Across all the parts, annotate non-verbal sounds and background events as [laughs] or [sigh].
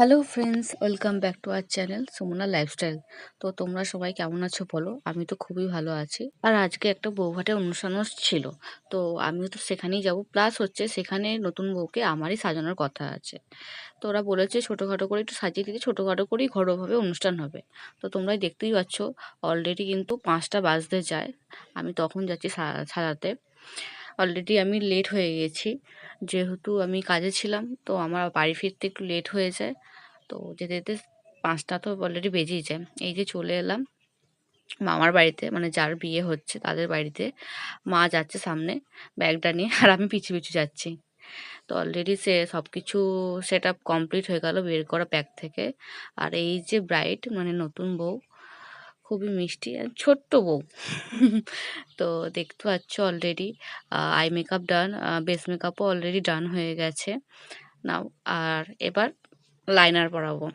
Hello friends welcome back to our channel Sumana lifestyle তো তোমরা সবাই কেমন আছো বলো? আমি তো খুবই ভালো আছি। আর আজকে একটা বৌভাতের অনুষ্ঠানও ছিল তো আমিও তো সেখানেই যাব। প্লাস হচ্ছে সেখানে নতুন বউকে আমারই সাজানোর কথা আছে। তো ওরা বলেছে ছোটোখাটো করে একটু সাজিয়ে দিতে, ছোটোখাটো করেই ঘরোয়াভাবে অনুষ্ঠান হবে। তো তোমরাই দেখতেই পাচ্ছ অলরেডি কিন্তু পাঁচটা বাজতে যায়। আমি তখন যাচ্ছি সাজাতে। অলরেডি আমি লেট হয়ে গেছি। যেহেতু আমি কাজে ছিলাম, তো আমার বাড়ি ফিরতে একটু লেট হয়ে যায়। তো যেতে যেতে পাঁচটা তো অলরেডি বেজেই যায়। এই যে চলে এলাম, মামার বাড়িতে মানে যার বিয়ে হচ্ছে তাদের বাড়িতে, মা যাচ্ছে সামনে ব্যাগটা নিয়ে, আর আমি পিছু পিছু যাচ্ছি। তো অলরেডি সে সব কিছু সেট আপ কমপ্লিট হয়ে গেল, বের করা ব্যাগ থেকে। আর এই যে ব্রাইড মানে নতুন বউ খুবই মিষ্টি আর ছোট্ট বউ। তো দেখতে পাচ্ছ already eye makeup done base মেকআপও already done হয়ে গেছে। নাও আর এবার লাইনার পরাবো।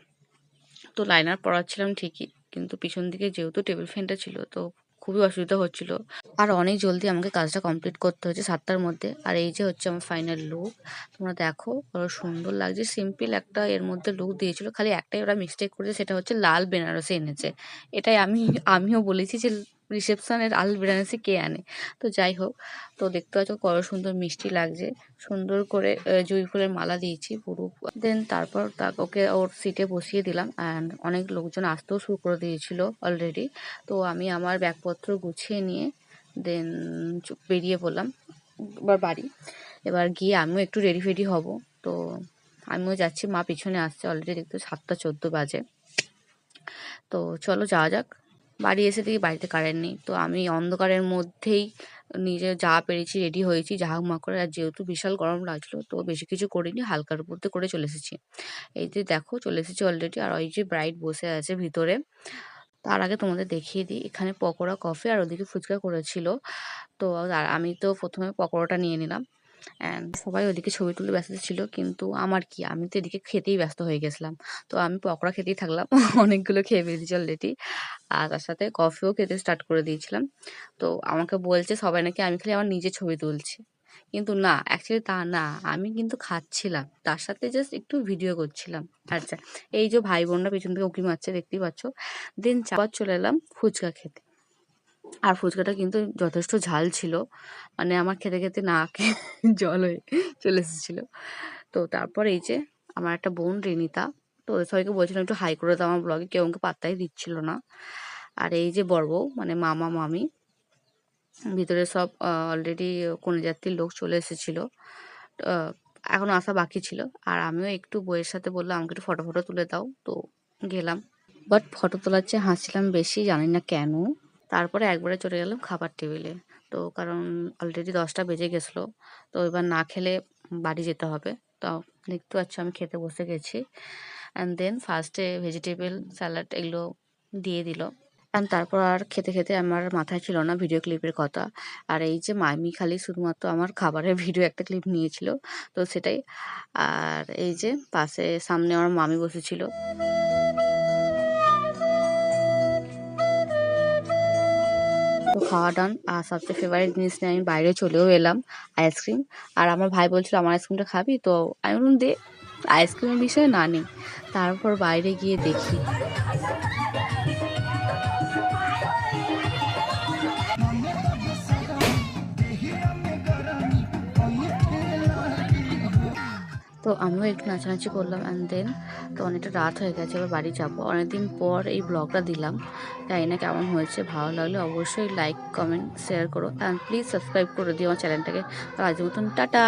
তো লাইনার পরাচ্ছিলাম ঠিকই, কিন্তু পিছন দিকে যেহেতু টেবিল ফ্যানটা ছিল, তো খুবই অসুবিধা হচ্ছিল। আর অনেক জলদি আমাকে কাজটা কমপ্লিট করতে হচ্ছে সাতটার মধ্যে। আর এই যে হচ্ছে আমার ফাইনাল লুক তোমরা দেখো বড় সুন্দর লাগছে। সিম্পল একটা এর মধ্যে লুক দিয়েছিল, খালি একটাই ওরা মিস্টেক করেছে, সেটা হচ্ছে লাল বেনারসি এনেছে। এটাই আমি, আমিও বলেছি যে রিসেপশনের লাল বেনারসি কে আনে? তো যাই হোক, তো দেখতে পাচ্ছ কত সুন্দর মিষ্টি লাগছে। সুন্দর করে জুঁই ফুলের মালা দিয়েছি পুরো। দেন তারপর তা ওকে ওর সিটে বসিয়ে দিলাম অ্যান্ড অনেক লোকজন আসতেও শুরু করে দিয়েছিল অলরেডি তো আমি আমার ব্যাগপত্র গুছিয়ে নিয়ে দেন বেরিয়ে পড়লাম এবার বাড়ি। এবার গিয়ে আমিও একটু রেডি ফেডি হব। তো আমিও যাচ্ছি, মা পিছনে আসছে অলরেডি দেখতে সাতটা চোদ্দ বাজে। তো চলো যাওয়া যাক। বাড়ি এসে দেখি বাড়িতে কারেন্ট নেই। তো আমি অন্ধকারের মধ্যেই নিজে যা পেরেছি রেডি হয়েছি, যা হোক মা করে। আর যেহেতু বিশাল গরম লাগছিল, তো বেশি কিছু করিনি, হালকার মধ্যে করে চলে এসেছি। এই যে দেখো, চলে এসেছি অলরেডি আর ওই যে ব্রাইট বসে আছে ভিতরে, তার আগে তোমাদের দেখিয়ে দিই। এখানে পকোড়া কফি আর ওদিকে ফুচকা করেছিল। তো আমি তো প্রথমে পকোড়াটা নিয়ে নিলাম। সবাই ওদিকে ছবি তুলে ব্যস্ত ছিল, কিন্তু আমার কি? আমি তো এদিকে খেতেই ব্যস্ত হয়ে গেছিলাম। তো আমি পকোড়া খেতেই থাকলাম, [laughs] অনেকগুলো খেয়ে ফেলেছি অলরেডি আর তার সাথে কফিও খেতে স্টার্ট করে দিয়েছিলাম। তো আমাকে বলছে সবাই নাকি আমি খালি আমার নিজে ছবি তুলছি। কিন্তু না অ্যাকচুয়ালি তা না, আমি কিন্তু খাচ্ছিলাম। তার সাথে জাস্ট একটু ভিডিও করছিলাম। আচ্ছা এই যে ভাই বোনরা পেছন থেকে উঁকি মারছে, দেখতেই পাচ্ছ? দেন চাপার চলে এলাম ফুচকা খেতে। আর ফুচকাটা কিন্তু যথেষ্ট ঝাল ছিল। মানে আমার খেতে খেতে নাকে [laughs] জল হয়ে চলে এসেছিল। তো তারপর এই যে আমার একটা বোন রিনিতা তো সবাইকে বলছিলাম একটু হাই করে দাও আমার ব্লগে কেউ আমাকে পাত্তাই দিচ্ছিল না। আর এই যে বড় বউ মানে মামা মামি ভিতরে সব অলরেডি কোন যাত্রীর লোক চলে এসেছিল। আহ, এখনও আসা বাকি ছিল। আর আমিও একটু বইয়ের সাথে বললাম আমাকে একটু ফটো ফটো তুলে দাও। তো গেলাম। বাট ফটো তোলার চেয়ে হাসছিলাম বেশি জানি না কেন। তারপরে একবারে চলে গেলাম খাবার টেবিলে। তো কারণ অলরেডি দশটা বেজে গেছিল, তো এবার না খেলে বাড়ি যেতে হবে। তো দেখতে পাচ্ছ আমি খেতে বসে গেছি। অ্যান্ড দেন ফার্স্টে ভেজিটেবল স্যালাড এগুলো দিয়ে দিল। অ্যান্ড তারপর আর খেতে খেতে আমার মাথায় ছিল না ভিডিও ক্লিপের কথা। আর এই যে মামি খালি শুধুমাত্র আমার খাবারের ভিডিও একটা ক্লিপ নিয়েছিল, তো সেটাই। আর এই যে পাশে সামনে আমার মামি বসেছিল। খাওয়া ডান আর সবচেয়ে ফেভারিট জিনিস নিয়ে আমি বাইরে চলেও এলাম আইসক্রিম আর আমার ভাই বলছিল, আমার আইসক্রিমটা খাবি? তো আমি বললাম, দে। আইসক্রিমের বিষয়ে না নেই। তারপর বাইরে গিয়ে দেখি তো আমিও একটু নাচানাচি করলাম অ্যান্ড দেন তো অনেকটা রাত হয়ে গেছে, এবার বাড়ি যাব। অনেকদিন পর এই ব্লগটা দিলাম। তাই না কেমন হয়েছে, ভালো লাগলে অবশ্যই লাইক কমেন্ট শেয়ার করো। অ্যান্ড প্লিজ সাবস্ক্রাইব করে দিও আমার চ্যানেলটাকে তো আজ মতন, টাটা!